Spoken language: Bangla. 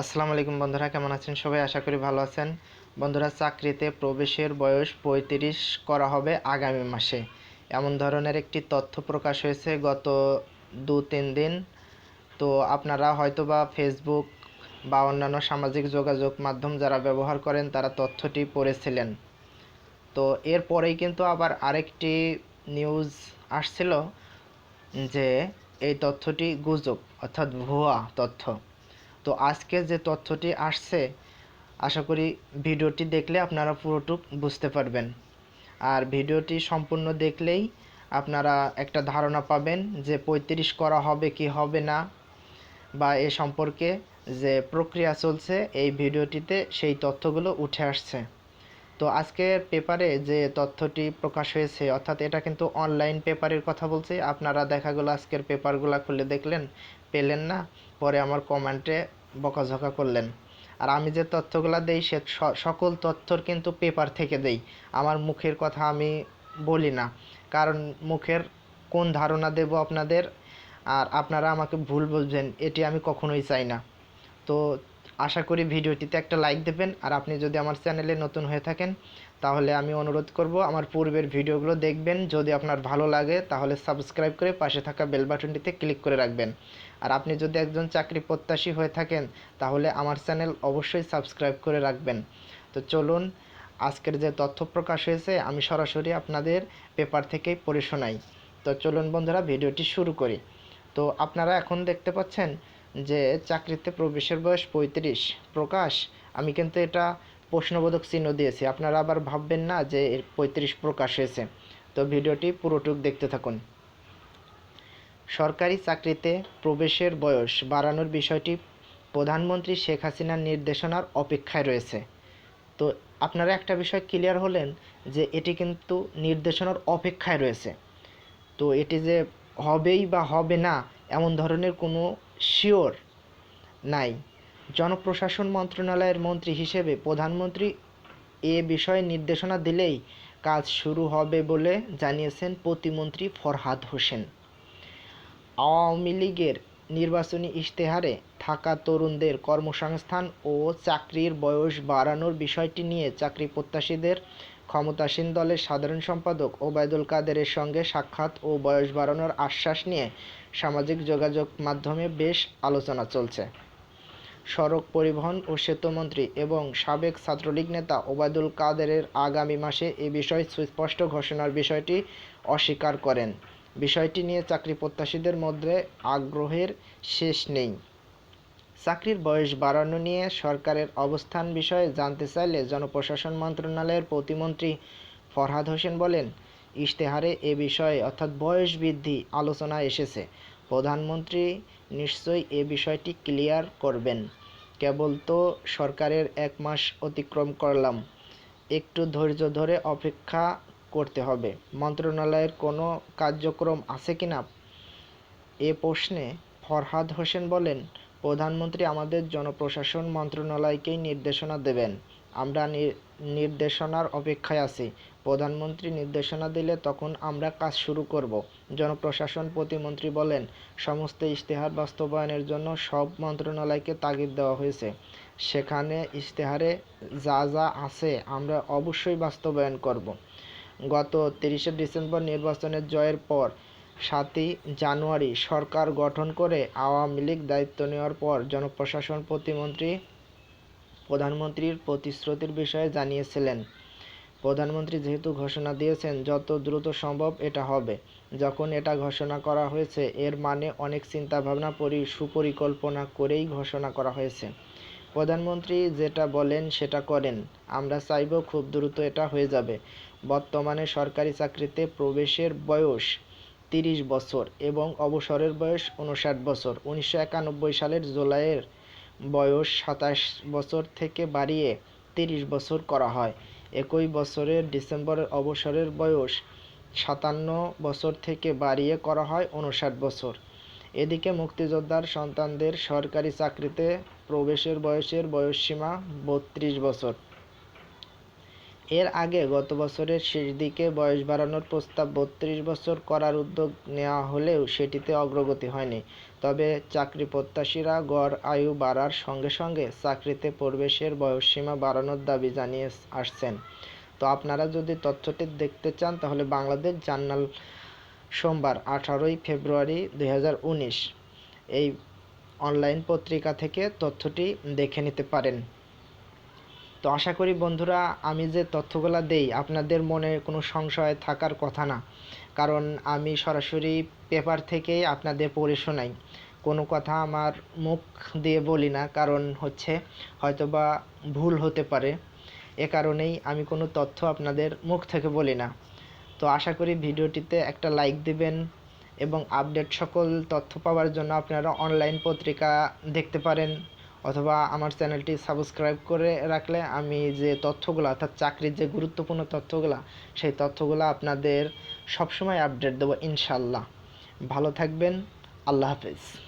আসসালামু আলাইকুম বন্ধুরা, কেমন আছেন সবাই? আশা করি ভালো আছেন। বন্ধুরা, চাকরিতে প্রবেশের বয়স পঁয়ত্রিশ করা হবে আগামী মাসে। এমন ধরনের একটি তথ্য প্রকাশ হয়েছে গত দু তিন দিন। তো আপনারা হয়তোবা ফেসবুক বা অন্যান্য সামাজিক যোগাযোগ মাধ্যম যারা ব্যবহার করেন, তারা তথ্যটি পড়েছিলেন। তো এরপরেই কিন্তু আবার আরেকটি নিউজ আসছিল যে এই তথ্যটি গুজব, অর্থাৎ ভুয়া তথ্য। তো আজকে যে তথ্যটি আসছে, আশা করি ভিডিওটি দেখলে আপনারা পুরোটুক বুঝতে পারবেন। আর ভিডিওটি সম্পূর্ণ দেখলেই আপনারা একটা ধারণা পাবেন যে পঁয়ত্রিশ করা হবে কি হবে না, বা এ সম্পর্কে যে প্রক্রিয়া চলছে এই ভিডিওটিতে সেই তথ্যগুলো উঠে আসছে। তো আজকের পেপারে যে তথ্যটি প্রকাশ হয়েছে, অর্থাৎ এটা কিন্তু অনলাইন পেপারের কথা বলছি, আপনারা দেখা গেলো আজকের পেপারগুলো খুলে দেখলেন, পেলেন না, পরে আমার কমেন্টে বকাঝকা করলেন। আর আমি যে তথ্যগুলো দেই, সে সকল তথ্যর কিন্তু পেপার থেকে দেই। আমার মুখের কথা আমি বলি না। কারণ মুখের কোন ধারণা দেব আপনাদের? আর আপনারা আমাকে ভুল বুঝবেন, এটি আমি কখনোই চাই না। তো আশা করি ভিডিওটিতে একটা লাইক দেবেন। আর আপনি যদি আমার চ্যানেলে নতুন হয়ে থাকেন, তাহলে আমি অনুরোধ করব আমার পূর্বের ভিডিওগুলো দেখবেন। যদি আপনার ভালো লাগে, তাহলে সাবস্ক্রাইব করে পাশে থাকা বেল বাটনটিতে ক্লিক করে রাখবেন। আর আপনি যদি একজন চাকরি প্রত্যাশী হয়ে থাকেন, তাহলে আমার চ্যানেল অবশ্যই সাবস্ক্রাইব করে রাখবেন। তো চলুন, আজকের যে তথ্য প্রকাশ হয়েছে, আমি সরাসরি আপনাদের পেপার থেকেই পড়ে শোনাই। তো চলুন বন্ধুরা, ভিডিওটি শুরু করি। তো আপনারা এখন দেখতে পাচ্ছেন যে চাকরিতে প্রবেশের বয়স পঁয়ত্রিশ। প্রকাশ, আমি কিন্তু এটা প্রশ্নবোধক চিহ্ন দিয়েছি। আপনারা আবার ভাববেন না যে এর পঁয়ত্রিশ প্রকাশ হয়েছে। তো ভিডিওটি পুরোটুক দেখতে থাকুন। সরকারি চাকরিতে প্রবেশের বয়স বাড়ানোর বিষয়টি প্রধানমন্ত্রী শেখ হাসিনার নির্দেশনার অপেক্ষায় রয়েছে। তো আপনারা একটা বিষয় ক্লিয়ার হলেন যে এটি কিন্তু নির্দেশনার অপেক্ষায় রয়েছে। তো এটি যে হবেই বা হবে না এমন ধরনের কোনো শিওর নাই। জনপ্রশাসন মন্ত্রণালয়ের মন্ত্রী হিসেবে প্রধানমন্ত্রী এ বিষয়ে নির্দেশনা দিলেই কাজ শুরু হবে বলে জানিয়েছেন প্রতিমন্ত্রী ফরহাদ হোসেন। আওয়ামী লীগের নির্বাচনী ইশতেহারে থাকা তরুণদের কর্মসংস্থান ও চাকরির বয়স বাড়ানোর বিষয়টি নিয়ে চাকরি প্রত্যাশীদের ক্ষমতাসীন দলের সাধারণ সম্পাদক ওবায়দুল কাদেরের সঙ্গে সাক্ষাৎ ও বয়স বাড়ানোর আশ্বাস নিয়ে সামাজিক যোগাযোগ মাধ্যমে বেশ আলোচনা চলছে। সড়ক পরিবহন ও সেতুমন্ত্রী এবং সাবেক ছাত্রলীগ নেতা ওবায়দুল কাদেরের আগামী মাসে এ বিষয়ে সুস্পষ্ট ঘোষণার বিষয়টি অস্বীকার করেন। বিষয়টি নিয়ে চাকরি প্রত্যাশীদের মধ্যে আগ্রহের শেষ নেই। চাকরির বয়স বাড়ানো নিয়ে সরকারের অবস্থান বিষয়ে জানতে চাইলে জনপ্রশাসন মন্ত্রণালয়ের প্রতিমন্ত্রী ফরহাদ হোসেন বলেন, ইশতেহারে এ বিষয়ে অর্থাৎ বয়স বৃদ্ধি আলোচনায় এসেছে। প্রধানমন্ত্রী নিশ্চয়ই এ বিষয়টি ক্লিয়ার করবেন। কেবল তো সরকারের এক মাস অতিক্রম করলাম। একটু ধৈর্য ধরে অপেক্ষা করতে হবে। মন্ত্রণালয়ের কোনো কার্যক্রম আছে কিনা এ প্রশ্নে ফরহাদ হোসেন বলেন, প্রধানমন্ত্রী আমাদের জনপ্রশাসন মন্ত্রণালয়কেই নির্দেশনা দেবেন। আমরা নি- নির্দেশনার অপেক্ষায় আছি। প্রধানমন্ত্রী নির্দেশনা দিলে তখন আমরা কাজ শুরু করব। জনপ্রশাসন প্রতিমন্ত্রী বলেন, সমস্ত ইশতেহার বাস্তবায়নের জন্য সব মন্ত্রণালয়কে তাগিদ দেওয়া হয়েছে। সেখানে ইশতেহারে যা যা আছে আমরা অবশ্যই বাস্তবায়ন করব। গত তিরিশে ডিসেম্বর নির্বাচনের জয়ের পর সাতই জানুয়ারি সরকার গঠন করে আওয়ামী লীগ দায়িত্ব নেওয়ার পর জনপ্রশাসন প্রতিমন্ত্রী, প্রধানমন্ত্রীর প্রতিশ্রুতির বিষয়ে জানিয়েছিলেন। প্রধানমন্ত্রী যেহেতু ঘোষণা দিয়েছেন, যত দ্রুত সম্ভব এটা হবে। যখন এটা ঘোষণা করা হয়েছে, এর মানে অনেক চিন্তাভাবনা পরি, সুপরিকল্পনা করেই ঘোষণা করা হয়েছে। প্রধানমন্ত্রী যেটা বলেন সেটা করেন। আমরা চাইব খুব দ্রুত এটা হয়ে যাবে। বর্তমানে সরকারি চাকরিতে প্রবেশের বয়স তিরিশ বছর এবং অবসরের বয়স উনষাট বছর। উনিশশো একানব্বই সালের জুলাইয়ের বয়স সাতাশ বছর থেকে বাড়িয়ে তিরিশ বছর করা হয়। একই বছরের ডিসেম্বরের অবসরের বয়স সাতান্ন বছর থেকে বাড়িয়ে করা হয় উনষাট বছর। এদিকে মুক্তিযোদ্ধার সন্তানদের সরকারি চাকরিতে প্রবেশের বয়সের বয়সসীমা বত্রিশ বছর। এর আগে গত বছরের শেষ দিকে বয়স বাড়ানোর প্রস্তাব বত্রিশ বছর করার উদ্যোগ নেওয়া হলেও সেটিতে অগ্রগতি হয়নি। তবে চাকরি প্রত্যাশীরা গড় আয়ু বাড়ার সঙ্গে সঙ্গে চাকরিতে প্রবেশের বয়সসীমা বাড়ানোর দাবি জানিয়ে আসছেন। তো আপনারা যদি তথ্যটি দেখতে চান, তাহলে বাংলাদেশ জার্নাল সোমবার আঠারোই ফেব্রুয়ারি দু হাজার উনিশ এই অনলাইন পত্রিকা থেকে তথ্যটি দেখে নিতে পারেন। তো আশা করি বন্ধুরা, আমি যে তথ্যগুলো দেই, আপনাদের মনে কোনো সংশয় থাকার কথা না। কারণ আমি সরাসরি পেপার থেকে আপনাদের পড়ে শোনাই। কোনো কথা আমার মুখ দিয়ে বলি না, কারণ হচ্ছে হয়তোবা ভুল হতে পারে। এ কারণেই আমি কোনো তথ্য আপনাদের মুখ থেকে বলি না। তো আশা করি ভিডিওটিতে একটা লাইক দিবেন এবং আপডেট সকল তথ্য পাওয়ার জন্য আপনারা অনলাইন পত্রিকা দেখতে পারেন। অথবা আমার চ্যানেলটি সাবস্ক্রাইব করে রাখলে আমি যে তথ্যগুলো, অর্থাৎ চাকরির যে গুরুত্বপূর্ণ তথ্যগুলো, সেই তথ্যগুলো আপনাদের সবসময় আপডেট দেবো ইনশাল্লাহ ভালো থাকবেন, আল্লাহ হাফেজ।